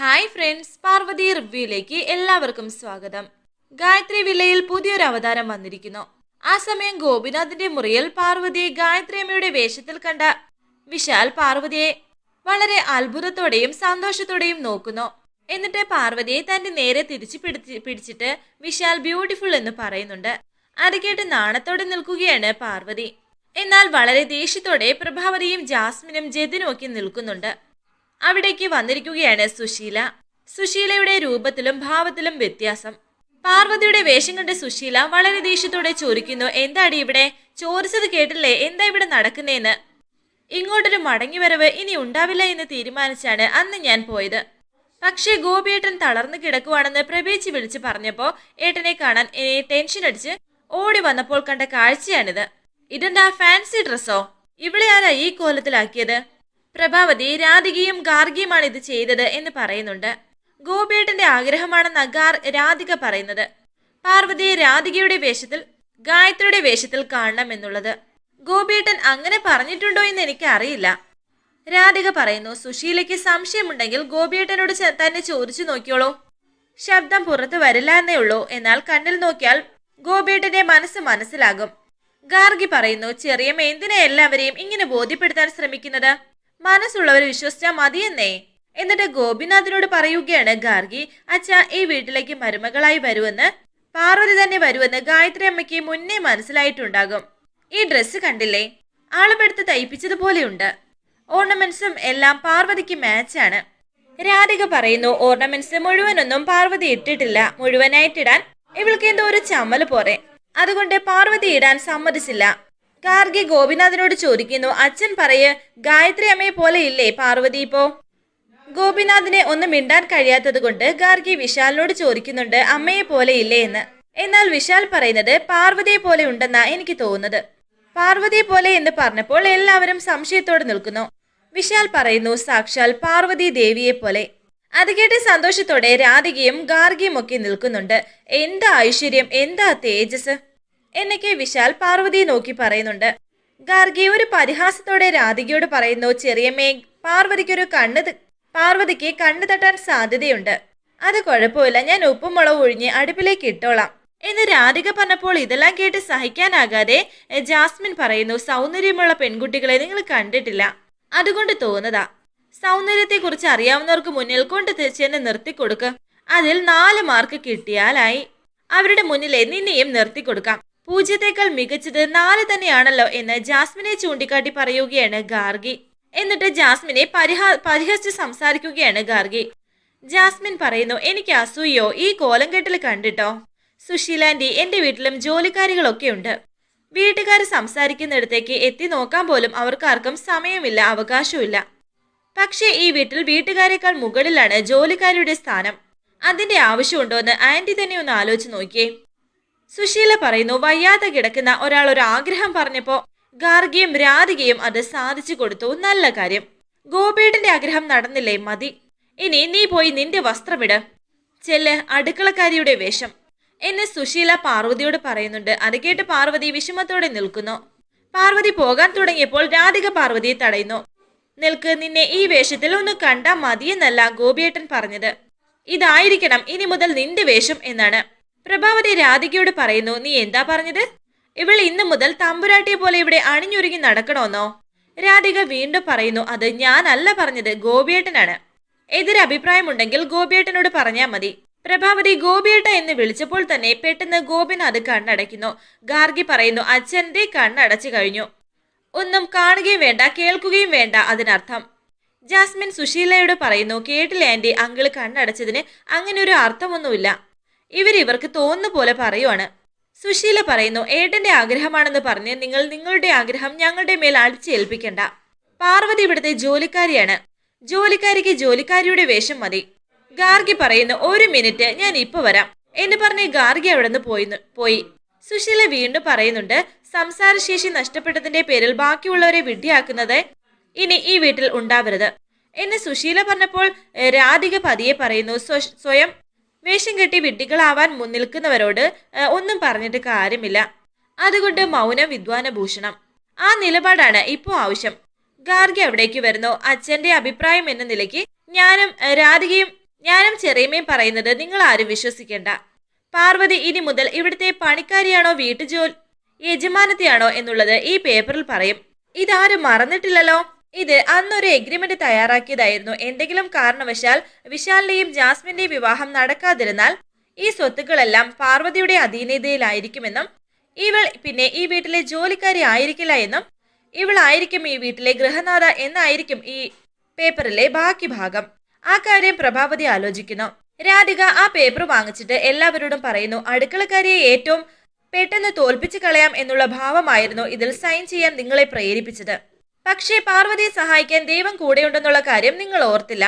Hi friends Parvathi റിവ്യൂയിലേക്ക് എല്ലാവർക്കും സ്വാഗതം. ഗായത്രി വില്ലയിൽ പുതിയൊരു അവതാരം വന്നിരിക്കുന്നു. ആ സമയം ഗോപിനാഥിന്റെ മുറിയിൽ പാർവതിയെ ഗായത്രി അമ്മയുടെ വേഷത്തിൽ കണ്ട വിശാൽ പാർവതിയെ വളരെ അത്ഭുതത്തോടെയും സന്തോഷത്തോടെയും നോക്കുന്നു. എന്നിട്ട് പാർവതിയെ തന്റെ നേരെ തിരിച്ചു പിടിച്ച് പിടിച്ചിട്ട് വിശാൽ ബ്യൂട്ടിഫുൾ എന്ന് പറയുന്നുണ്ട്. അത് കേട്ട് നാണത്തോടെ നിൽക്കുകയാണ് പാർവതി. എന്നാൽ വളരെ ദേഷ്യത്തോടെ പ്രഭാവതിയും ജാസ്മിനും ജതിനും ഒക്കെ നിൽക്കുന്നുണ്ട്. അവിടേക്ക് വന്നിരിക്കുകയാണ് സുശീല. സുശീലയുടെ രൂപത്തിലും ഭാവത്തിലും വ്യത്യാസം. പാർവതിയുടെ വേഷം കണ്ട സുശീല വളരെ ദേഷ്യത്തോടെ ചോദിക്കുന്നു എന്താടി ഇവിടെ? ചോദിച്ചത് കേട്ടില്ലേ? എന്താ ഇവിടെ നടക്കുന്നേന്ന്? ഇങ്ങോട്ടൊരു മടങ്ങിവരവ് ഇനി ഉണ്ടാവില്ല എന്ന് തീരുമാനിച്ചാണ് അന്ന് ഞാൻ പോയത്. പക്ഷേ ഗോപിയേട്ടൻ തളർന്നു കിടക്കുവാണെന്ന് പ്രവേശിച്ച് വിളിച്ച് പറഞ്ഞപ്പോ ഏട്ടനെ കാണാൻ എന്നെ ടെൻഷൻ അടിച്ച് ഓടി വന്നപ്പോൾ കണ്ട കാഴ്ചയാണിത്. ഇതെന്താ ഫാൻസി ഡ്രസ്സോ ഇവിടെ ആരാ ഈ കോലത്തിലാക്കിയത്? പ്രഭാവതി രാധികയും ഗാർഗിയുമാണ് ഇത് ചെയ്തത് എന്ന് പറയുന്നുണ്ട്. ഗോപിയേട്ടന്റെ ആഗ്രഹമാണെന്ന് ഗാർ രാധിക പറയുന്നത്. പാർവതി രാധികയുടെ വേഷത്തിൽ ഗായത്രിയുടെ വേഷത്തിൽ കാണണം എന്നുള്ളത്. ഗോപിയേട്ടൻ അങ്ങനെ പറഞ്ഞിട്ടുണ്ടോ എന്ന് എനിക്ക് അറിയില്ല. രാധിക പറയുന്നു സുശീലയ്ക്ക് സംശയമുണ്ടെങ്കിൽ ഗോപിയേട്ടനോട് തന്നെ ചോദിച്ചു നോക്കിയോളൂ. ശബ്ദം പുറത്തു വരില്ല എന്നേ ഉള്ളൂ. എന്നാൽ കണ്ണിൽ നോക്കിയാൽ ഗോപിയേട്ടന്റെ മനസ്സ് മനസ്സിലാകും. ഗാർഗി പറയുന്നു ചെറിയമ്മ എന്തിനാ എല്ലാവരെയും ഇങ്ങനെ ബോധ്യപ്പെടുത്താൻ ശ്രമിക്കുന്നത്? മനസ്സുള്ളവർ വിശ്വസിച്ചാൽ മതിയെന്നേ. എന്നിട്ട് ഗോപിനാഥിനോട് പറയുകയാണ് ഗാർഗി അച്ഛ ഈ വീട്ടിലേക്ക് മരുമകളായി വരുമെന്ന് പാർവതി തന്നെ വരുമെന്ന് ഗായത്രി അമ്മയ്ക്ക് മുന്നേ മനസ്സിലായിട്ടുണ്ടാകും. ഈ ഡ്രസ്സ് കണ്ടില്ലേ? ആളുമെടുത്ത് തയ്പ്പിച്ചതുപോലെയുണ്ട്. ഓർണമെന്റ്സും എല്ലാം പാർവതിക്ക് മാച്ചാണ്. രാധിക പറയുന്നു ഓർണമെന്റ്സ് മുഴുവനൊന്നും പാർവതി ഇട്ടിട്ടില്ല. മുഴുവനായിട്ടിടാൻ ഇവൾക്ക് എന്തോ ഒരു ചമ്മൽ പോരെ. അതുകൊണ്ട് പാർവതി ഇടാൻ സമ്മതിച്ചില്ല. ഗാർഗി ഗോപിനാഥിനോട് ചോദിക്കുന്നു അച്ഛൻ പറയ് ഗായത്രി അമ്മയെ പോലെ ഇല്ലേ പാർവതി ഇപ്പോ? ഗോപിനാഥിനെ ഒന്ന് മിണ്ടാൻ കഴിയാത്തത് കൊണ്ട് ഗാർഗി വിശാലിനോട് ചോദിക്കുന്നുണ്ട് അമ്മയെ പോലെ ഇല്ലേ എന്ന്? എന്നാൽ വിശാൽ പറയുന്നത് പാർവതിയെ പോലെ ഉണ്ടെന്നാ എനിക്ക് തോന്നുന്നത്. പാർവതിയെ പോലെ എന്ന് പറഞ്ഞപ്പോൾ എല്ലാവരും സംശയത്തോടെ നിൽക്കുന്നു. വിശാൽ പറയുന്നു സാക്ഷാൽ പാർവതി ദേവിയെ പോലെ. അത് കേട്ട് സന്തോഷത്തോടെ രാധികയും ഗാർഗിയും ഒക്കെ നിൽക്കുന്നുണ്ട്. എന്താ ഐശ്വര്യം? എന്താ തേജസ്? എന്നൊക്കെ വിശാൽ പാർവതിയെ നോക്കി പറയുന്നുണ്ട്. ഗാർഗി ഒരു പരിഹാസത്തോടെ രാധികയോട് പറയുന്നു ചെറിയമ്മേ പാർവതിക്കൊരു കണ്ണ് പാർവതിക്ക് കണ്ണു തട്ടാൻ സാധ്യതയുണ്ട്. അത് കുഴപ്പമില്ല ഞാൻ ഉപ്പും മുളകും ഒഴിഞ്ഞ് അടുപ്പിലേക്ക് ഇട്ടോളാം. എന്ന് രാധിക പറഞ്ഞപ്പോൾ ഇതെല്ലാം കേട്ട് സഹിക്കാനാകാതെ ജാസ്മിൻ പറയുന്നു സൗന്ദര്യമുള്ള പെൺകുട്ടികളെ നിങ്ങൾ കണ്ടിട്ടില്ല. അതുകൊണ്ട് തോന്നുന്നതാ. സൗന്ദര്യത്തെക്കുറിച്ച് അറിയാവുന്നവർക്ക് മുന്നിൽ കൊണ്ട് ചെന്ന് നിർത്തിക്കൊടുക്ക് അതിൽ നാല് മാർക്ക് കിട്ടിയാലായി. അവരുടെ മുന്നിലെ നിന്നെയും നിർത്തിക്കൊടുക്കാം പൂജ്യത്തേക്കാൾ മികച്ചത് നാല് തന്നെയാണല്ലോ എന്ന് ജാസ്മിനെ ചൂണ്ടിക്കാട്ടി പറയുകയാണ് ഗാർഗി. എന്നിട്ട് ജാസ്മിനെ പരിഹാ പരിഹസിച്ച് സംസാരിക്കുകയാണ് ഗാർഗി. ജാസ്മിൻ പറയുന്നു എനിക്ക് അസൂയോ ഈ കോലം കെട്ടിൽ കണ്ടിട്ടോ സുശീലാന്റി എന്റെ വീട്ടിലും ജോലിക്കാരികളൊക്കെ ഉണ്ട്. വീട്ടുകാർ സംസാരിക്കുന്നിടത്തേക്ക് എത്തി നോക്കാൻ പോലും അവർക്കാർക്കും സമയമില്ല അവകാശമില്ല പക്ഷേ ഈ വീട്ടിൽ വീട്ടുകാരെക്കാൾ മുകളിലാണ് ജോലിക്കാരുടെ സ്ഥാനം. അതിന്റെ ആവശ്യമുണ്ടോ എന്ന് ആന്റി തന്നെ ഒന്ന് ആലോചിച്ച് നോക്കിയേ. സുശീല പറയുന്നു വയ്യാതെ കിടക്കുന്ന ഒരാൾ ഒരു ആഗ്രഹം പറഞ്ഞപ്പോ ഗാർഗിയും രാധികയും അത് സാധിച്ചു കൊടുത്തു. നല്ല കാര്യം. ഗോപേട്ടന്റെ ആഗ്രഹം നടന്നില്ലേ മതി. ഇനി നീ പോയി നിന്റെ വസ്ത്രമിട്. ചെല്ല് അടുക്കളക്കാരിയുടെ വേഷം. എന്ന് സുശീല പാർവതിയോട് പറയുന്നുണ്ട്. അത് കേട്ട് പാർവതി വിഷമത്തോടെ നിൽക്കുന്നു. പാർവതി പോകാൻ തുടങ്ങിയപ്പോൾ രാധിക പാർവതിയെ തടയുന്നു. നിൽക്ക് നിന്നെ ഈ വേഷത്തിൽ ഒന്ന് കണ്ടാ മതിയെന്നല്ല ഗോപിയേട്ടൻ പറഞ്ഞത്. ഇതായിരിക്കണം ഇനി മുതൽ നിന്റെ വേഷം എന്നാണ്. പ്രഭാവതി രാധികയോട് പറയുന്നു നീ എന്താ പറഞ്ഞത്? ഇവൾ ഇന്നു മുതൽ തമ്പുരാട്ടിയെ പോലെ ഇവിടെ അണിഞ്ഞൊരുങ്ങി നടക്കണമെന്നോ രാധിക വീണ്ടും പറയുന്നു അത് ഞാനല്ല പറഞ്ഞത് ഗോപിയേട്ടനാണ്. എതിരഭിപ്രായമുണ്ടെങ്കിൽ ഗോപിയേട്ടനോട് പറഞ്ഞാൽ മതി. പ്രഭാവതി ഗോപിയേട്ട എന്ന് വിളിച്ചപ്പോൾ തന്നെ പെട്ടെന്ന് ഗോപിനാഥ് കണ്ണടയ്ക്കുന്നു. ഗാർഗി പറയുന്നു അച്ഛന്റെ കണ്ണടച്ചു കഴിഞ്ഞു. ഒന്നും കാണുകയും വേണ്ട കേൾക്കുകയും വേണ്ട അതിനർത്ഥം. ജാസ്മിൻ സുശീലയോട് പറയുന്നു കേട്ടില്ല ആന്റി അങ്കിൾ കണ്ണടച്ചതിന് അങ്ങനെ ഒരു അർത്ഥമൊന്നുമില്ല. ഇവർ ഇവർക്ക് തോന്നുന്ന പോലെ പറയുവാണ്. സുശീല പറയുന്നു ഏട്ടന്റെ ആഗ്രഹമാണെന്ന് പറഞ്ഞ് നിങ്ങൾ നിങ്ങളുടെ ആഗ്രഹം ഞങ്ങളുടെ മേൽ അടിച്ചേൽപ്പിക്കണ്ട. പാർവതി ഇവിടുത്തെ ജോലിക്കാരിയാണ്. ജോലിക്കാരിക്ക് ജോലിക്കാരിയുടെ വേഷം മതി. ഗാർഗി പറയുന്നു ഒരു മിനിറ്റ് ഞാൻ ഇപ്പൊ വരാം. എന്ന് പറഞ്ഞ് ഗാർഗി അവിടെ നിന്ന് പോയി. പോയി സുശീല വീണ്ടും പറയുന്നുണ്ട് സംസാരശേഷി നഷ്ടപ്പെട്ടതിന്റെ പേരിൽ ബാക്കിയുള്ളവരെ വിഡ്ഢിയാക്കുന്നത് ഇനി ഈ വീട്ടിൽ ഉണ്ടാവരുത്. എന്ന് സുശീല പറഞ്ഞപ്പോൾ രാധിക പതിയെ പറയുന്നു സ്വയം വേഷം കെട്ടി വിഡ്ഢികളാവാൻ മുൻനിൽക്കുന്നവരോട് ഒന്നും പറഞ്ഞിട്ട് കാര്യമില്ല. അതുകൊണ്ട് മൗനം വിദ്വാന ഭൂഷണം. ആ നിലപാടാണ് ഇപ്പോൾ ആവശ്യം. ഗാർഗി അവിടേക്ക് വരുന്നു. അച്ഛന്റെ അഭിപ്രായം എന്ന നിലയ്ക്ക് ഞാനും രാധികയും ഞാനും ചെറിയമ്മയും പറയുന്നത് നിങ്ങൾ ആരും വിശ്വസിക്കേണ്ട. പാർവതി ഇനി മുതൽ ഇവിടുത്തെ പണിക്കാരിയാണോ വീട്ടുജോൽ യജമാനത്തെയാണോ എന്നുള്ളത് ഈ പേപ്പറിൽ പറയും. ഇതാരും മറന്നിട്ടില്ലല്ലോ? ഇത് അന്നൊരു എഗ്രിമെന്റ് തയ്യാറാക്കിയതായിരുന്നു. എന്തെങ്കിലും കാരണവശാൽ വിശാലിന്റെയും ജാസ്മിന്റെയും വിവാഹം നടക്കാതിരുന്നാൽ ഈ സ്വത്തുക്കളെല്ലാം പാർവതിയുടെ അധീനതയിലായിരിക്കുമെന്നും ഇവൾ പിന്നെ ഈ വീട്ടിലെ ജോലിക്കാരി ആയിരിക്കില്ല എന്നും ഇവളായിരിക്കും ഈ വീട്ടിലെ ഗൃഹനാഥ എന്നായിരിക്കും ഈ പേപ്പറിലെ ബാക്കി ഭാഗം. ആ കാര്യം പ്രഭാവതി ആലോചിക്കുന്നു. രാധിക ആ പേപ്പർ വാങ്ങിച്ചിട്ട് എല്ലാവരോടും പറയുന്നു അടുക്കളക്കാരിയെ ഏറ്റവും പെട്ടെന്ന് തോൽപ്പിച്ചു കളയാം എന്നുള്ള ഭാവമായിരുന്നു ഇതിൽ സൈൻ ചെയ്യാൻ നിങ്ങളെ പ്രേരിപ്പിച്ചത്. പക്ഷേ പാർവതിയെ സഹായിക്കാൻ ദൈവം കൂടെയുണ്ടെന്നുള്ള കാര്യം നിങ്ങൾ ഓർത്തില്ല.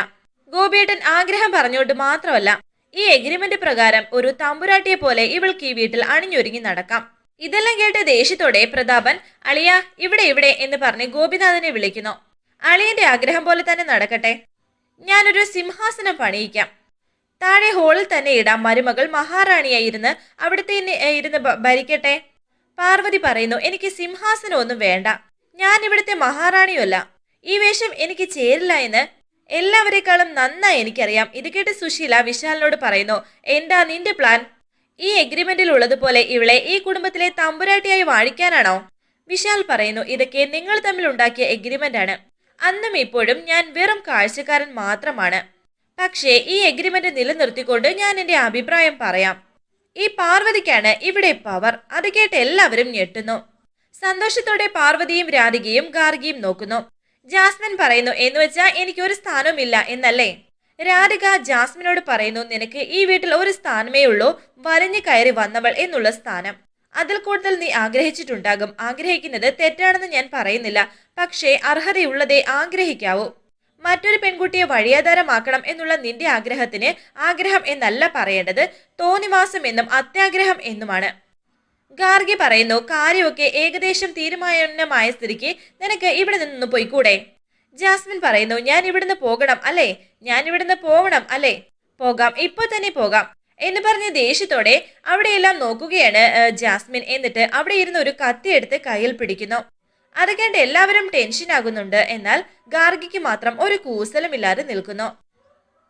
ഗോപിയേട്ടൻ ആഗ്രഹം പറഞ്ഞുകൊണ്ട് മാത്രമല്ല ഈ എഗ്രിമെന്റ് പ്രകാരം ഒരു തമ്പുരാട്ടിയെ പോലെ ഇവൾക്ക് ഈ വീട്ടിൽ അണിഞ്ഞൊരുങ്ങി നടക്കാം. ഇതെല്ലാം കേട്ട് ദേഷ്യത്തോടെ പ്രതാപൻ അളിയ ഇവിടെ ഇവിടെ എന്ന് പറഞ്ഞ് ഗോപിനാഥനെ വിളിക്കുന്നു. അളിയന്റെ ആഗ്രഹം പോലെ തന്നെ നടക്കട്ടെ. ഞാനൊരു സിംഹാസനം പണിയിക്കാം. താഴെ ഹോളിൽ തന്നെ ഇടാം മരുമകൾ മഹാറാണിയായിരുന്ന് അവിടുത്തെ ഇരുന്ന് ഭരിക്കട്ടെ പാർവതി പറയുന്നു എനിക്ക് സിംഹാസനം ഒന്നും വേണ്ട. ഞാൻ ഇവിടുത്തെ മഹാറാണിയല്ല ഈ വേഷം എനിക്ക് ചേരില്ല എന്ന് എല്ലാവരെക്കാളും നന്നായി എനിക്കറിയാം. ഇത് കേട്ട് സുശീല വിശാലിനോട് പറയുന്നു എന്താ നിന്റെ പ്ലാൻ ഈ എഗ്രിമെന്റിൽ ഉള്ളതുപോലെ ഇവളെ ഈ കുടുംബത്തിലെ തമ്പുരാട്ടിയായി വാഴിക്കാനാണോ? വിശാൽ പറയുന്നു ഇതൊക്കെ നിങ്ങൾ തമ്മിൽ ഉണ്ടാക്കിയ എഗ്രിമെന്റ് ആണ്. അന്നും ഇപ്പോഴും ഞാൻ വെറും കാഴ്ചക്കാരൻ മാത്രമാണ്. പക്ഷേ ഈ എഗ്രിമെന്റ് നിലനിർത്തിക്കൊണ്ട് ഞാൻ എന്റെ അഭിപ്രായം പറയാം. ഈ പാർവതിക്കാണ് ഇവിടെ പവർ അത് കേട്ട് എല്ലാവരും ഞെട്ടുന്നു. സന്തോഷത്തോടെ പാർവതിയും രാധികയും ഗാർഗിയും നോക്കുന്നു. ജാസ്മിൻ പറയുന്നു എന്ന് വെച്ചാൽ എനിക്ക് ഒരു സ്ഥാനവുമില്ല എന്നല്ലേ? രാധിക ജാസ്മിനോട് പറയുന്നു നിനക്ക് ഈ വീട്ടിൽ ഒരു സ്ഥാനമേ ഉള്ളൂ വലഞ്ഞു കയറി വന്നവൾ എന്നുള്ള സ്ഥാനം. അതിൽ കൂടുതൽ നീ ആഗ്രഹിച്ചിട്ടുണ്ടാകും. ആഗ്രഹിക്കുന്നത് തെറ്റാണെന്ന് ഞാൻ പറയുന്നില്ല പക്ഷേ അർഹതയുള്ളതേ ആഗ്രഹിക്കാവൂ. മറ്റൊരു പെൺകുട്ടിയെ വഴിയാധാരമാക്കണം എന്നുള്ള നിന്റെ ആഗ്രഹത്തിന് ആഗ്രഹം എന്നല്ല പറയേണ്ടത് തോന്നിവാസം എന്നും അത്യാഗ്രഹം എന്നുമാണ്. ഗാർഗി പറയുന്നു കാര്യമൊക്കെ ഏകദേശം തീരുമാനമായ സ്ഥിതിക്ക് നിനക്ക് ഇവിടെ നിന്ന് പോയിക്കൂടെ? ജാസ്മിൻ പറയുന്നു ഞാൻ ഇവിടുന്ന് പോകണം അല്ലേ? ഞാൻ ഇവിടുന്ന് പോകണം അല്ലേ? പോകാം ഇപ്പൊ തന്നെ പോകാം. എന്ന് പറഞ്ഞ് ദേഷ്യത്തോടെ അവിടെയെല്ലാം നോക്കുകയാണ് ജാസ്മിൻ. എന്നിട്ട് അവിടെ ഇരുന്ന് ഒരു കത്തി എടുത്ത് കയ്യിൽ പിടിക്കുന്നു. അത് കണ്ട് എല്ലാവരും ടെൻഷൻ ആകുന്നുണ്ട്. എന്നാൽ ഗാർഗിക്ക് മാത്രം ഒരു കൂസലുമില്ലാതെ നിൽക്കുന്നു.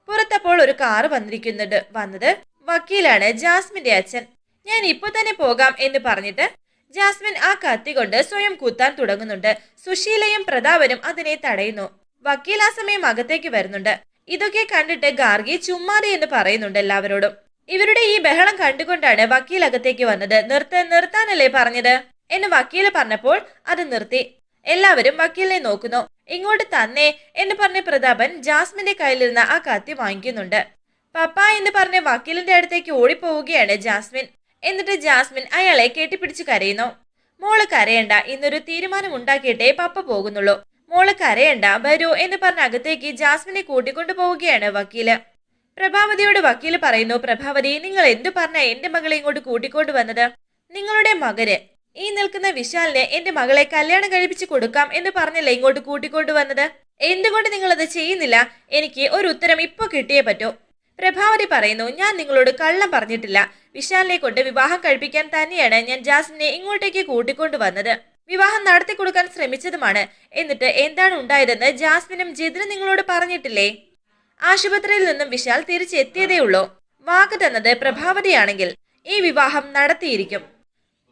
പുറത്തപ്പോൾ ഒരു കാറ് വന്നിരിക്കുന്നുണ്ട്. വന്നത് വക്കീലാണ് ജാസ്മിന്റെ അച്ഛൻ. ഞാൻ ഇപ്പൊ തന്നെ പോകാം എന്ന് പറഞ്ഞിട്ട് ജാസ്മിൻ ആ കത്തി കൊണ്ട് സ്വയം കൂത്താൻ തുടങ്ങുന്നുണ്ട്. സുശീലയും പ്രതാപനും അതിനെ തടയുന്നു. വക്കീൽ ആ സമയം അകത്തേക്ക് വരുന്നുണ്ട്. ഇതൊക്കെ കണ്ടിട്ട് ഗാർഗി ചുമ്മാതെ എന്ന് പറയുന്നുണ്ട് എല്ലാവരോടും. ഇവരുടെ ഈ ബഹളം കണ്ടുകൊണ്ടാണ് വക്കീൽ അകത്തേക്ക് വന്നത്. നിർത്ത നിർത്താനല്ലേ പറഞ്ഞത്? എന്ന് വക്കീൽ പറഞ്ഞപ്പോൾ അത് നിർത്തി. എല്ലാവരും വക്കീലിനെ നോക്കുന്നു. ഇങ്ങോട്ട് തന്നെ എന്ന് പറഞ്ഞ പ്രതാപൻ ജാസ്മിന്റെ കയ്യിലിരുന്ന ആ കത്തി വാങ്ങിക്കുന്നുണ്ട്. പപ്പ എന്ന് പറഞ്ഞ വക്കീലിന്റെ അടുത്തേക്ക് ഓടിപ്പോവുകയാണ് ജാസ്മിൻ. എന്നിട്ട് ജാസ്മിൻ അയാളെ കെട്ടിപ്പിടിച്ച് കരയുന്നു. മോൾ കരയണ്ട ഇന്നൊരു തീരുമാനം ഉണ്ടാക്കിയിട്ടേ പപ്പ പോകുന്നുള്ളൂ. മോൾ കരയണ്ട വരൂ എന്ന് പറഞ്ഞ അകത്തേക്ക് ജാസ്മിനെ കൂട്ടിക്കൊണ്ടു പോവുകയാണ് വക്കീൽ. പ്രഭാവതിയോട് വക്കീൽ പറയുന്നു പ്രഭാവതി നിങ്ങൾ എന്തു പറഞ്ഞ എന്റെ മകളെ ഇങ്ങോട്ട് കൂട്ടിക്കൊണ്ടു വന്നത്? നിങ്ങളുടെ മകന്. ഈ നിൽക്കുന്ന വിശാലിനെ എന്റെ മകളെ കല്യാണം കഴിപ്പിച്ച് കൊടുക്കാം എന്ന് പറഞ്ഞല്ലേ ഇങ്ങോട്ട് കൂട്ടിക്കൊണ്ടു വന്നത്? എന്തുകൊണ്ട് നിങ്ങൾ അത് ചെയ്യുന്നില്ല? എനിക്ക് ഒരു ഉത്തരം ഇപ്പൊ കിട്ടിയേ പറ്റൂ. പ്രഭാവതി പറയുന്നു ഞാൻ നിങ്ങളോട് കള്ളം പറഞ്ഞിട്ടില്ല. വിശാലിനെ കൊണ്ട് വിവാഹം കഴിപ്പിക്കാൻ തന്നെയാണ് ഞാൻ ജാസ്മിനെ ഇങ്ങോട്ടേക്ക് കൂട്ടിക്കൊണ്ടുവന്നത് വിവാഹം നടത്തി കൊടുക്കാൻ ശ്രമിച്ചതുമാണ്. എന്നിട്ട് എന്താണ് ഉണ്ടായതെന്ന് ജാസ്മിനും ജിതിനും നിങ്ങളോട് പറഞ്ഞിട്ടില്ലേ? ആശുപത്രിയിൽ നിന്നും വിശാൽ തിരിച്ചെത്തിയതേ ഉള്ളൂ. വാക്ക് തന്നത് പ്രഭാവതിയാണെങ്കിൽ ഈ വിവാഹം നടത്തിയിരിക്കും.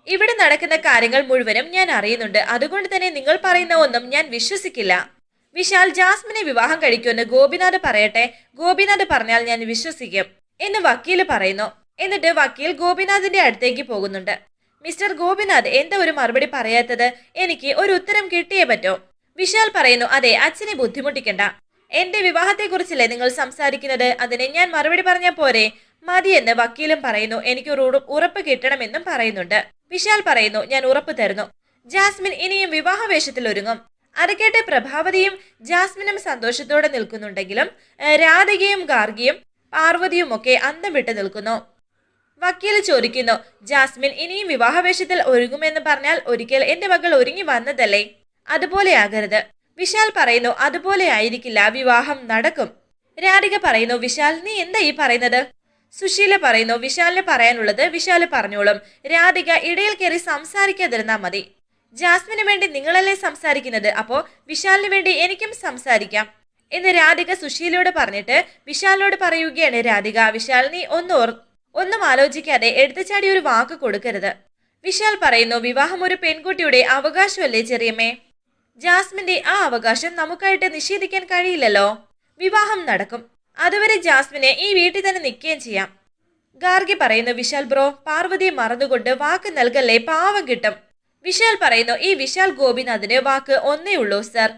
ഇവിടെ നടക്കുന്ന കാര്യങ്ങൾ മുഴുവനും ഞാൻ അറിയുന്നുണ്ട്. അതുകൊണ്ട് തന്നെ നിങ്ങൾ പറയുന്ന ഒന്നും ഞാൻ വിശ്വസിക്കില്ല. വിശാൽ ജാസ്മിനെ വിവാഹം കഴിക്കുമെന്ന് ഗോപിനാഥ് പറയട്ടെ. ഗോപിനാഥ് പറഞ്ഞാൽ ഞാൻ വിശ്വസിക്കും എന്ന് വക്കീൽ പറയുന്നു. എന്നിട്ട് വക്കീൽ ഗോപിനാഥിന്റെ അടുത്തേക്ക് പോകുന്നുണ്ട്. മിസ്റ്റർ ഗോപിനാഥ് എന്താ ഒരു മറുപടി പറയാത്തത്? എനിക്ക് ഒരു ഉത്തരം കിട്ടിയേ പറ്റോ. വിശാൽ പറയുന്നു അതെ അച്ഛനെ ബുദ്ധിമുട്ടിക്കണ്ട. എന്റെ വിവാഹത്തെക്കുറിച്ചല്ലേ നിങ്ങൾ സംസാരിക്കുന്നത്? അതിന് ഞാൻ മറുപടി പറഞ്ഞാൽ പോരെ? മതിയെന്ന് വക്കീലും പറയുന്നു എനിക്ക് ഒരു ഉറ- ഉറപ്പ് കിട്ടണമെന്നും പറയുന്നുണ്ട്. വിശാൽ പറയുന്നു ഞാൻ ഉറപ്പ് തരുന്നു. ജാസ്മിൻ ഇനിയും വിവാഹ വേഷത്തിൽ ഒരുങ്ങും. അത് കേട്ട് പ്രഭാവതിയും ജാസ്മിനും സന്തോഷത്തോടെ നിൽക്കുന്നുണ്ടെങ്കിലും രാധികയും ഗാർഗിയും പാർവതിയും ഒക്കെ അന്തം വിട്ട് നിൽക്കുന്നു. വക്കീൽ ചോദിക്കുന്നു ജാസ്മിൻ ഇനിയും വിവാഹവേഷത്തിൽ ഒരുങ്ങുമെന്ന് പറഞ്ഞാൽ ഒരിക്കൽ എന്റെ മകൾ ഒരുങ്ങി വന്നതല്ലേ? അതുപോലെയാകരുത് വിശാൽ പറയുന്നു അതുപോലെ ആയിരിക്കില്ല വിവാഹം നടക്കും. രാധിക പറയുന്നു വിശാൽ നീ എന്താ ഈ പറയുന്നത്? സുശീല പറയുന്നു വിശാലിന് പറയാനുള്ളത് വിശാൽ പറഞ്ഞോളും. രാധിക ഇടയിൽ കയറി സംസാരിക്കാതിരുന്നാ മതി. ജാസ്മിന് വേണ്ടി നിങ്ങളല്ലേ സംസാരിക്കുന്നത്? അപ്പോ വിശാലിന് വേണ്ടി എനിക്കും സംസാരിക്കാം. എന്ന് രാധിക സുശീലയോട് പറഞ്ഞിട്ട് വിശാലിനോട് പറയുകയാണ് രാധിക വിശാൽ നീ ഒന്നോർ ഒന്നും ആലോചിക്കാതെ എടുത്തുചാടി ഒരു വാക്ക് കൊടുക്കരുത്. വിശാൽ പറയുന്നു വിവാഹം ഒരു പെൺകുട്ടിയുടെ അവകാശമല്ലേ ചെറിയമ്മേ? ജാസ്മിന്റെ ആ അവകാശം നമുക്കായിട്ട് നിഷേധിക്കാൻ കഴിയില്ലല്ലോ. വിവാഹം നടക്കും. അതുവരെ ജാസ്മിനെ ഈ വീട്ടിൽ തന്നെ നിൽക്കുകയും ചെയ്യാം. ഗാർഗി പറയുന്നു വിശാൽ ബ്രോ പാർവതിയെ മറന്നുകൊണ്ട് വാക്ക് നൽകല്ലേ പാവം കിട്ടും. വിശാൽ പറയുന്നു ഈ വിശാൽ ഗോപിനാഥിന് വാക്ക് ഒന്നേ ഉള്ളൂ സർ.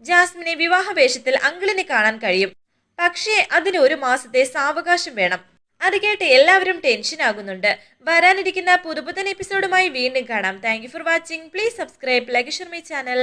ജാസ്മിനെ വിവാഹ വേഷത്തിൽ അങ്കിളിനെ കാണാൻ കഴിയും. പക്ഷേ അതിന് ഒരു മാസത്തെ സാവകാശം വേണം. അത് കേട്ട് എല്ലാവരും ടെൻഷൻ ആകുന്നുണ്ട്. വരാനിരിക്കുന്ന പുതുപുത്തൻ എപ്പിസോഡുമായി വീണ്ടും കാണാം. Thank for watching please subscribe like Sharmi channel